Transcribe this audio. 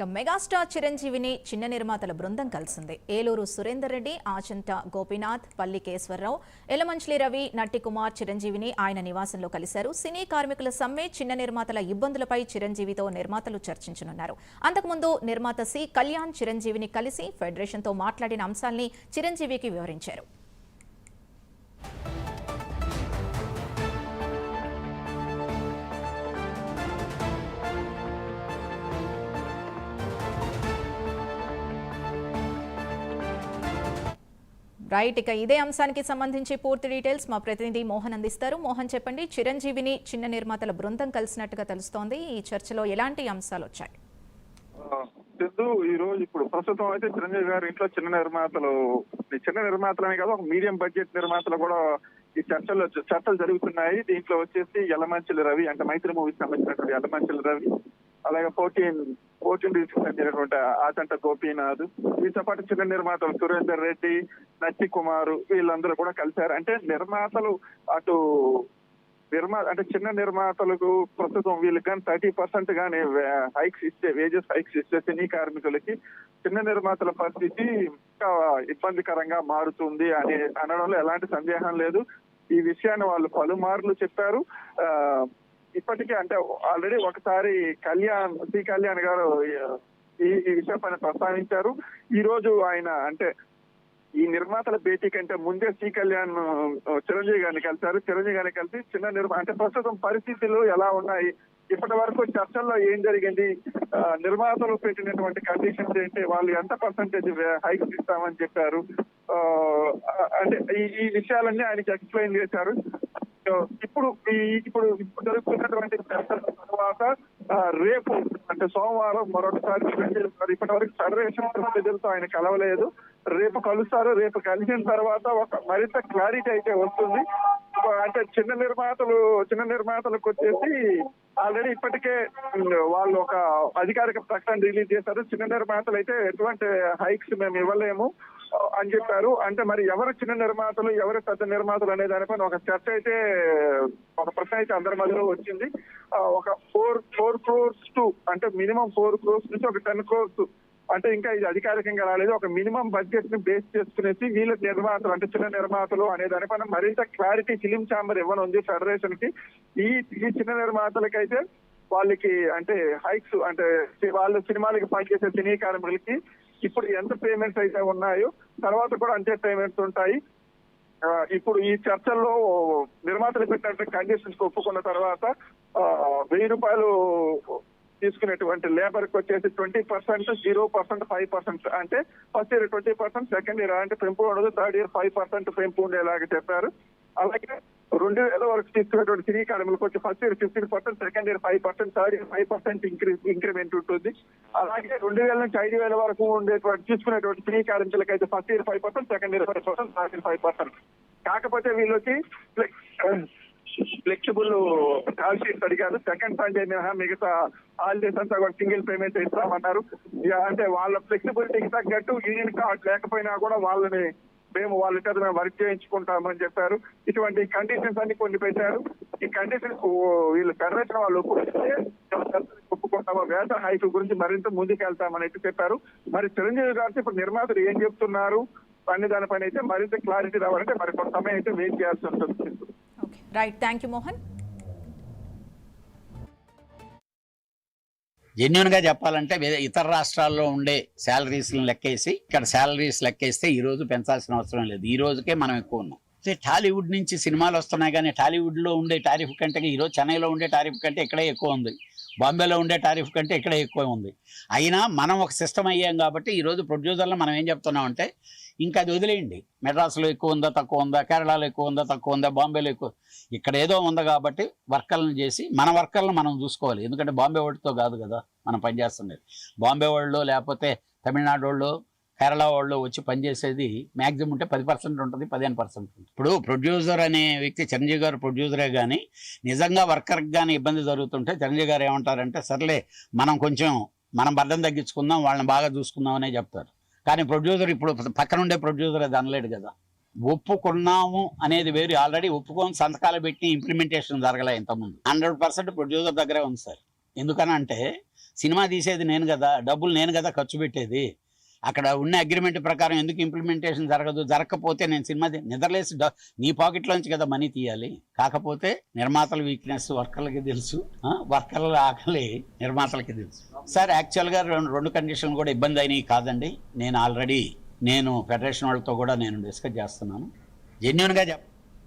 ఇక మెగాస్టార్ చిరంజీవిని చిన్న నిర్మాతల బృందం కలిసింది. ఏలూరు సురేందర్ రెడ్డి ఆచంట గోపీనాథ్ పల్లి కేశ్వరరావు ఎలమంచిలి రవి నట్టి కుమార్ చిరంజీవిని ఆయన నివాసంలో కలిశారు. సినీ కార్మికుల సమ్మె చిన్న నిర్మాతల ఇబ్బందులపై చిరంజీవితో నిర్మాతలు చర్చించనున్నారు. అంతకుముందు నిర్మాత సి కళ్యాణ్ చిరంజీవిని కలిసి ఫెడరేషన్తో మాట్లాడిన అంశాల్ని చిరంజీవికి వివరించారు. రైట్ ఇక ఇదే అంశానికి సంబంధించి పూర్తి డీటెయిల్స్ మా ప్రతినిధి మోహన్ అందిస్తారు. మోహన్ చెప్పండి చిరంజీవిని చిన్న నిర్మాతల బృందం కలిసినట్టుగా తెలుస్తోంది. ఈ చర్చలో ఎలాంటి అంశాలు వచ్చాయి? సిద్ధు ఈ రోజు ఇప్పుడు ప్రస్తుతం అయితే చిరంజీవి గారి ఇంట్లో చిన్న నిర్మాతలు ఈ చిన్న నిర్మాతలనే కాదు ఒక మీడియం బడ్జెట్ నిర్మాతలు కూడా ఈ చర్చలు చర్చలు జరుగుతున్నాయి. దీంట్లో వచ్చేసి యలమంచిలి రవి అంటే మైత్రి మూవీకి సంబంధించినటువంటి యలమంచిలి రవి అలాగే ఫోర్టీన్ ఫోర్టీన్ సంబంధించినటువంటి ఆచంట గోపీనాథ్ వీటితో పాటు చిన్న నిర్మాతలు సురేందర్ రెడ్డి నచ్చి కుమారు వీళ్ళందరూ కూడా కలిశారు. అంటే నిర్మాతలు అటు నిర్మా అంటే చిన్న నిర్మాతలకు ప్రస్తుతం వీళ్ళకి కానీ థర్టీ పర్సెంట్ కానీ హైక్స్ ఇస్తే వేజెస్ హైక్స్ ఇస్తే సినీ కార్మికులకి చిన్న నిర్మాతల పరిస్థితి ఇంకా ఇబ్బందికరంగా మారుతుంది అని అనడంలో ఎలాంటి సందేహం లేదు. ఈ విషయాన్ని వాళ్ళు పలుమార్లు చెప్పారు. ఆ, ఇప్పటికే అంటే ఆల్రెడీ ఒకసారి కళ్యాణ్ సి కళ్యాణ్ గారు ఈ ఈ విషయం పైన ప్రస్తావించారు. ఈ రోజు ఆయన అంటే ఈ నిర్మాతల భేటీ కంటే ముందే సి కళ్యాణ్ చిరంజీవి గారిని కలిశారు. చిరంజీవి గారిని కలిసి చిన్న నిర్మా అంటే ప్రస్తుతం పరిస్థితులు ఎలా ఉన్నాయి? ఇప్పటి వరకు చర్చల్లో ఏం జరిగింది? నిర్మాతలు పెట్టినటువంటి కండిషన్స్ ఏంటి? వాళ్ళు ఎంత పర్సంటేజ్ హైక్ ఇస్తామని చెప్పారు? ఆ, అంటే ఈ విషయాలన్నీ ఆయనకి ఎక్స్ప్లెయిన్ చేశారు. ఇప్పుడు ఇప్పుడు ఇప్పుడు జరుగుతున్నటువంటి తర్వాత రేపు అంటే సోమవారం మరొకసారి ఇప్పటి వరకు ఫెడరేషన్ ప్రజలతో ఆయన కలవలేదు. రేపు కలుస్తారు రేపు కలిసిన తర్వాత ఒక మరింత క్లారిటీ అయితే వస్తుంది. అంటే చిన్న నిర్మాతలు చిన్న నిర్మాతలకు వచ్చేసి ఆల్రెడీ ఇప్పటికే వాళ్ళు ఒక అధికారిక ప్రకటన రిలీజ్ చేశారు. చిన్న నిర్మాతలు అయితే ఎటువంటి హైక్స్ మేము ఇవ్వలేము. అని చెప్పారు. అంటే మరి ఎవరు చిన్న నిర్మాతలు ఎవరు పెద్ద నిర్మాతలు అనే దానిపైన ఒక చర్చ అయితే ఒక ప్రశ్న అయితే అందరి మధ్యలో వచ్చింది. ఒక ఫోర్ ఫోర్ క్రోర్స్ టు అంటే మినిమం ఫోర్ క్రోర్స్ నుంచి ఒక టెన్ క్రోర్స్ అంటే ఇంకా ఇది అధికారికంగా రాలేదు. ఒక మినిమం బడ్జెట్ని బేస్ చేసుకునేసి వీళ్ళ నిర్మాతలు అంటే చిన్న నిర్మాతలు అనే దానిపైన మరింత క్లారిటీ ఫిలిం ఛాంబర్ ఇవ్వనుంది ఫెడరేషన్కి. ఈ ఈ చిన్న నిర్మాతలకైతే వాళ్ళకి అంటే హైక్స్ అంటే వాళ్ళ సినిమాలకి పనిచేసే సినీ కార్మికులకి ఇప్పుడు ఎంత పేమెంట్స్ అయితే ఉన్నాయో తర్వాత కూడా అంతే పేమెంట్స్ ఉంటాయి. ఇప్పుడు ఈ చర్చల్లో నిర్మాతలు పెట్టినటువంటి కండిషన్స్ ఒప్పుకున్న తర్వాత వెయ్యి రూపాయలు తీసుకునేటువంటి లేబర్కి వచ్చేసి twenty percent zero percent five percent అంటే first year twenty percent second year అంటే పెంపు ఉండదు థర్డ్ ఇయర్ ఫైవ్ పర్సెంట్ పెంపు ఉండేలాగా చెప్పారు. అలాగే రెండు వేల వరకు తీసుకున్నటువంటి సినీ కార్మికులకు వచ్చి first year fifteen percent second year five percent third year five percent increase increment ఉంటుంది. అలాగే రెండు వేల నుంచి ఐదు వేల వరకు ఉండేటువంటి తీసుకునేటువంటి సినీ కార్మికులకు అయితే first year five percent second year five percent third year five percent కాకపోతే వీళ్ళకి ఫ్లెక్సిబుల్ కాల్ షీట్స్ అడిగారు. సెకండ్ సండే మినహా మిగతా హాలిడేస్ అంతా కూడా సింగిల్ పేమెంట్ ఇస్తామన్నారు. ఇక అంటే వాళ్ళ ఫ్లెక్సిబిలిటీకి తగ్గట్టు యూనియన్ కార్డ్ లేకపోయినా కూడా వాళ్ళని మేము వాళ్ళ చేత మేము వర్క్ చేయించుకుంటామని చెప్పారు. ఇటువంటి కండిషన్స్ అన్ని కొన్ని పెట్టారు. ఈ కండిషన్స్ వీళ్ళు ఫెడరేషన్ వాళ్ళు ఒప్పుకుంటే ఒప్పుకుంటామో వేతన హైక్ గురించి మరింత ముందుకు వెళ్తామని అయితే చెప్పారు. మరి చిరంజీవి గారు ఇప్పుడు నిర్మాతలు ఏం చెప్తున్నారు? అన్ని దానిపైన అయితే మరింత క్లారిటీ రావాలంటే మరి కొంత సమయం అయితే వెయిట్ చేయాల్సి ఉంటుంది. రైట్ థ్యాంక్ యూ మోహన్ జెన్యున్గా చెప్పాలంటే ఇతర రాష్ట్రాల్లో ఉండే శాలరీస్ని లెక్కేసి ఇక్కడ శాలరీస్ లెక్కేస్తే ఈ రోజు పెంచాల్సిన అవసరం లేదు. ఈ రోజుకే మనం ఎక్కువ ఉన్నాం. అయితే టాలీవుడ్ నుంచి సినిమాలు వస్తున్నాయి కానీ టాలీవుడ్లో ఉండే టారిఫ్ కంటే ఈరోజు చెన్నైలో ఉండే టారిఫ్ కంటే ఇక్కడే ఎక్కువ ఉంది. బాంబేలో ఉండే టారిఫ్ కంటే ఇక్కడే ఎక్కువ ఉంది. అయినా మనం ఒక సిస్టమ్ అయ్యాం కాబట్టి ఈరోజు ప్రొడ్యూసర్లు మనం ఏం చెప్తున్నాం అంటే ఇంకా అది వదిలేయండి. మెడ్రాస్లో ఎక్కువ ఉందా తక్కువ ఉందా కేరళలో ఎక్కువ ఉందా తక్కువ ఉందా బాంబేలో ఎక్కువ ఇక్కడ ఏదో ఉంది కాబట్టి వర్కర్లను చేసి మన వర్కర్లను మనం చూసుకోవాలి. ఎందుకంటే బాంబే వాళ్ళతో కాదు కదా మనం పనిచేస్తుండేది బాంబే వాళ్ళు లేకపోతే తమిళనాడు వాళ్ళు కేరళ వాళ్ళు వచ్చి పనిచేసేది మ్యాక్సిమం ఉంటే పది పర్సెంట్ ఉంటుంది పదిహేను పర్సెంట్ ఉంటుంది. ఇప్పుడు ప్రొడ్యూసర్ అనే వ్యక్తి చిరంజీవి గారు ప్రొడ్యూసరే కానీ నిజంగా వర్కర్కి కానీ ఇబ్బంది జరుగుతుంటే చిరంజీవి గారు ఏమంటారంటే సర్లే మనం కొంచెం మనం బద్దం తగ్గించుకుందాం వాళ్ళని బాగా చూసుకుందాం అనే చెప్తారు. కానీ ప్రొడ్యూసర్ ఇప్పుడు పక్కనుండే ప్రొడ్యూసర్ అది అనలేడు కదా. ఒప్పుకున్నాము అనేది వేరు. ఆల్రెడీ ఒప్పుకొని సంతకాలు పెట్టి ఇంప్లిమెంటేషన్ జరగలే ఇంతకుముందు. హండ్రెడ్ పర్సెంట్ ప్రొడ్యూసర్ దగ్గరే ఉంది సార్. ఎందుకనంటే సినిమా తీసేది నేను కదా డబ్బులు నేను కదా ఖర్చు పెట్టేది. అక్కడ ఉన్న అగ్రిమెంట్ ప్రకారం ఎందుకు ఇంప్లిమెంటేషన్ జరగదు? జరగకపోతే నేను సినిమా నిద్రలేసి నీ పాకెట్లోంచి కదా మనీ తీయాలి. కాకపోతే నిర్మాతల వీక్నెస్ వర్కర్లకి తెలుసు. వర్కర్ల ఆకలి నిర్మాతలకి తెలుసు. సార్ యాక్చువల్గా రెండు రెండు కండిషన్లు కూడా ఇబ్బంది అయినాయి కాదండి. నేను ఆల్రెడీ నేను ఫెడరేషన్ వాళ్ళతో కూడా నేను డిస్కస్ చేస్తున్నాను. జెన్యున్గా చెప్